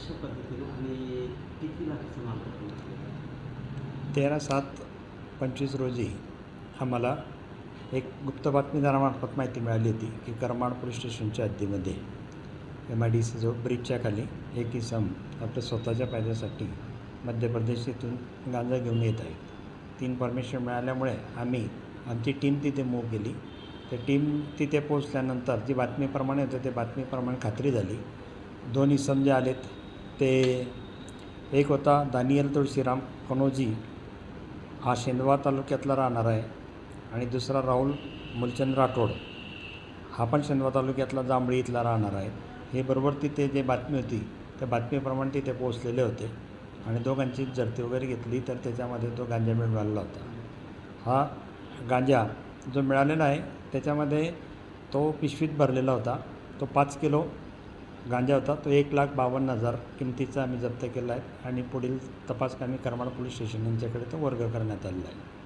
कशा पद्धतीनं आणि किती लाखाचा माल तेरा सात पंचवीस रोजी आम्हाला एक गुप्त बातमीदारामार्फत माहिती मिळाली होती की करमाड पोलीस स्टेशनच्या हद्दीमध्ये एम आय डी सी जो ब्रिजच्या खाली एक इसम आपल्या स्वतःच्या फायद्यासाठी मध्य प्रदेश येथून गांजा घेऊन येत आहे तीन परमिशन मिळाल्यामुळे आम्ही आमची टीम तिथे मूव्ह केली. त्या टीम तिथे पोचल्यानंतर जी बातमीप्रमाणे होतं ते बातमीप्रमाणे खात्री झाली. दोन इसम जे आलेत. ते एक होता दानियल तुळशीराम कनोजी. हा शेंदवा तालुक्यातला राहणार आहे. आणि दुसरा राहुल मूलचंद राठोड. हा पण शेंदवा तालुक्यातला जांभळी इथला राहणार आहे. हे बरोबर तिथे जे बातमी होती त्या बातमीप्रमाणे तिथे पोहोचलेले होते. आणि दोघांची झडती वगैरे घेतली तर त्याच्यामध्ये तो गांजा मिळालेला होता. हा गांजा जो मिळालेला आहे त्याच्यामध्ये तो पिशवीत भरलेला होता. तो पाच किलो गांजा होता तो एक लाख बावन्न हजार किमतीचा आम्ही जप्त केला आहे आणि पुढील तपास कामी करमाड पोलीस स्टेशन यांच्याकडे तो वर्ग करण्यात आलेला आहे.